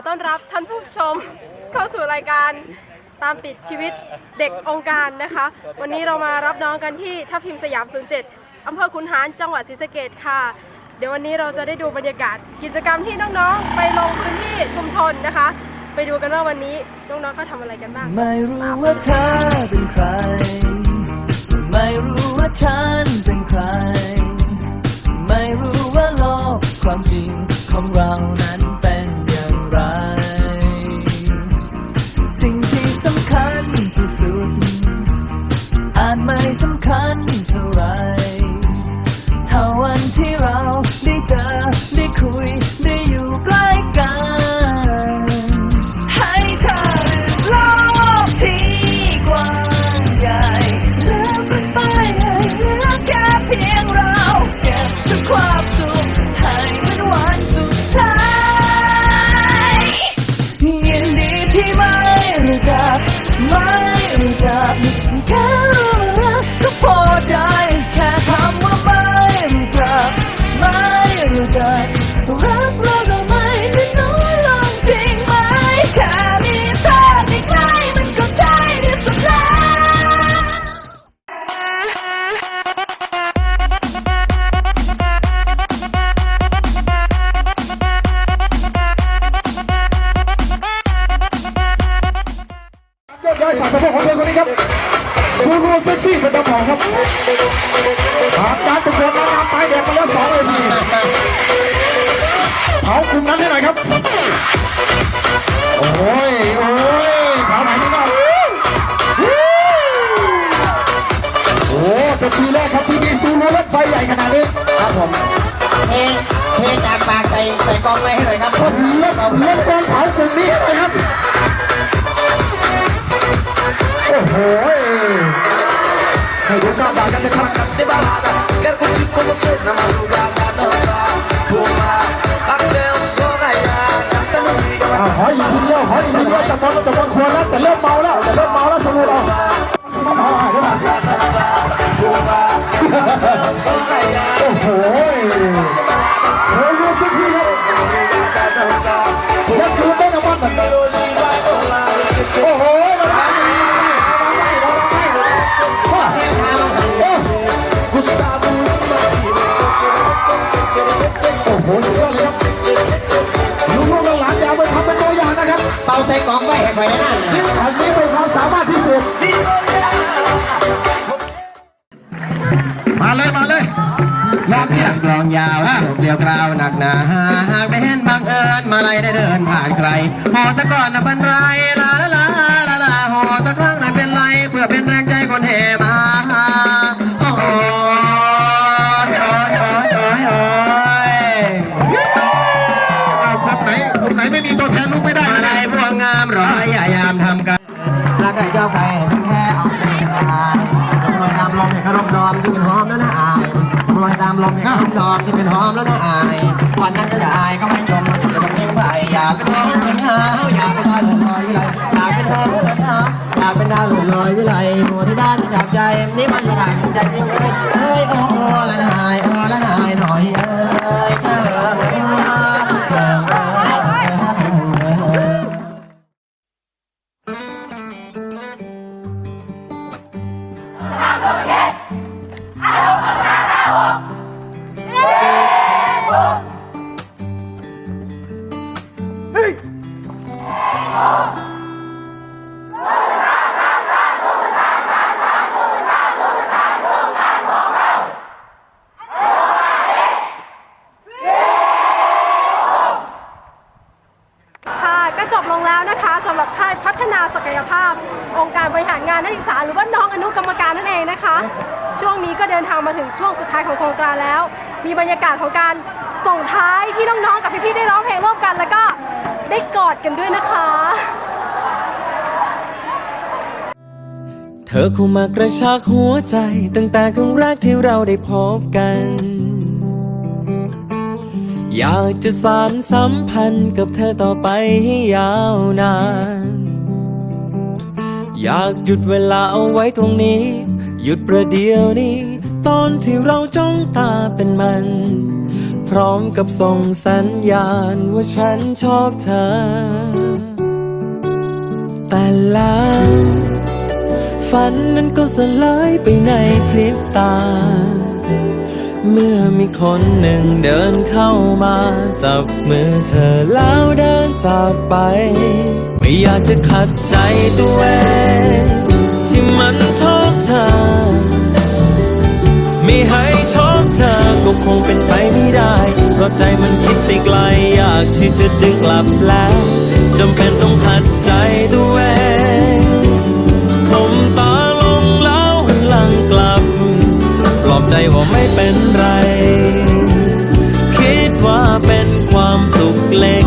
อต้อนรับท่านผู้ชมเข้าสู่รายการตามติดชีวิตเด็กองค์การนะคะ วันนี้เรามารับน้องกันที่ทับทิมสยาม 07อำเภอขุนหารจังหวัดศรีสะเกดค่ะ เดี๋ยววันนี้เราจะได้ดูบรรยากาศ กิจกรรมที่น้องๆ ไปลงพื้นที่ชุมชนนะคะ ไปดูกันว่าวันนี้น้องๆเขาทำอะไรกันบ้างไม่รู้ว่าเธอเป็นใคร ไม่รู้ว่าฉันเป็นใคร ไม่รู้ว่าโลกความจริงของเรานั้น สำคัญ ครับผ่านการประกวดนางงามป้ายแดงมาแล้วสองเวทีเผากลุ่มนั้นให้หน่อยครับ โอ้ย โอ้ยเผาไหนนี่ก็โอ้เป็นปีแรกครับที่มีซูรูรถไฟใหญ่ขนาดนี้ครับผมเทเทจากปากใส่ใส่กล้องไว้ให้หน่อยครับรถเล่นเล่นกองเผากลุ่มนี้ให้หน่อยครับ โอ้โห ให้ดูกล้ามบากัน อ้โหสุดยอดเลยครับลูกลูกหลานอย่าไปทำเป็นตัวอย่างนะครับเป่าใส่กล้องไว้ให้ไฟนั่นอันนี้เป็นความสามารถพิเศษมาเลยมาเลยลองเนี่ยกลองยาวเกลียวกราวหนักหนาหากไม่เห็นบังเอิญมาลายได้เดินผ่านใครหอสักก่อนนะเป็นไรลาลาลาลาลาหอสักครั้งหน่อยเป็นไรเพื่อเป็นแรง ใครเจ้าใครแค่เอาใจอายรอยตามลมให้ขนมดอมที่เป็นหอมแล้วนะอายรอยตามลมให้ขนมดอมที่เป็นหอมแล้วนะอายวันนั้นจะอายก็ไม่จมจะต้องทิ้งไปอยากเป็นหอมเหมือนหาวอยากเป็นดาวหลุดลอยวิไลอยากเป็นหอมเหมือนหาอยากเป็นดาวหลุดลอยวิไลหัวที่ด้านจากใจนี่มันอยู่หลังใจจริงเลยเฮ้ยโอ้โอ้ละนายโอ้ละ ค่ะก็จบลงแล้วนะคะสำหรับค่ายพัฒนาศักยภาพ องค์การบริหารงานนักศึกษาหรือว่าน้องอนุกรรมการนั่นเองนะคะ ช่วงนี้ก็เดินทางมาถึงช่วงสุดท้ายของโครงการแล้ว มีบรรยากาศของการส่งท้ายที่น้องๆกับพี่ๆได้ร้องเพลงร่วมกันแล้วก็ ได้กอดกันด้วยนะคะ เธอเข้ามากระชากหัวใจ ตั้งแต่ครั้งแรกที่เราได้พบกัน อยากจะสานสัมพันธ์กับเธอต่อไปให้ยาวนาน อยากหยุดเวลาเอาไว้ตรงนี้ หยุดประเดี๋ยวนี้ ตอนที่เราจ้องตาเป็นมัน พร้อมกับส่งสัญญาณว่าฉันชอบเธอ แต่แล้วฝันนั้นก็สลายไปในพริบตา เมื่อมีคนหนึ่งเดินเข้ามา จับมือเธอแล้วเดินจากไป ไม่อยากจะขัดใจตัวเองที่มัน ก็คงเป็นไปไม่ได้ เพราะใจมันคิดไปไกลอยากที่จะดึงกลับแล้วจำเป็นต้องขัดใจตัวเองคมตาลงแล้วหันหลังกลับ ปลอบใจว่าไม่เป็นไร คิดว่าเป็นความสุขเล็ก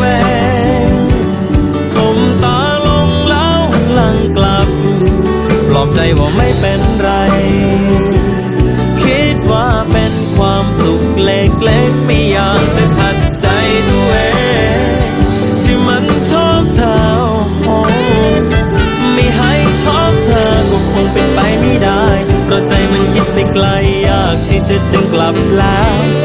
เใจว่าไม่เป็นไร คิดว่าเป็นความสุขเล็กๆไม่อยากจะขัดใจตัวเองที่มันชอบเธอโอ้ไม่ให้ชอบเธอก็คงเป็นไปไม่ได้เพราะใจมันคิดไปไกลอยากที่จะดึงกลับแล้ว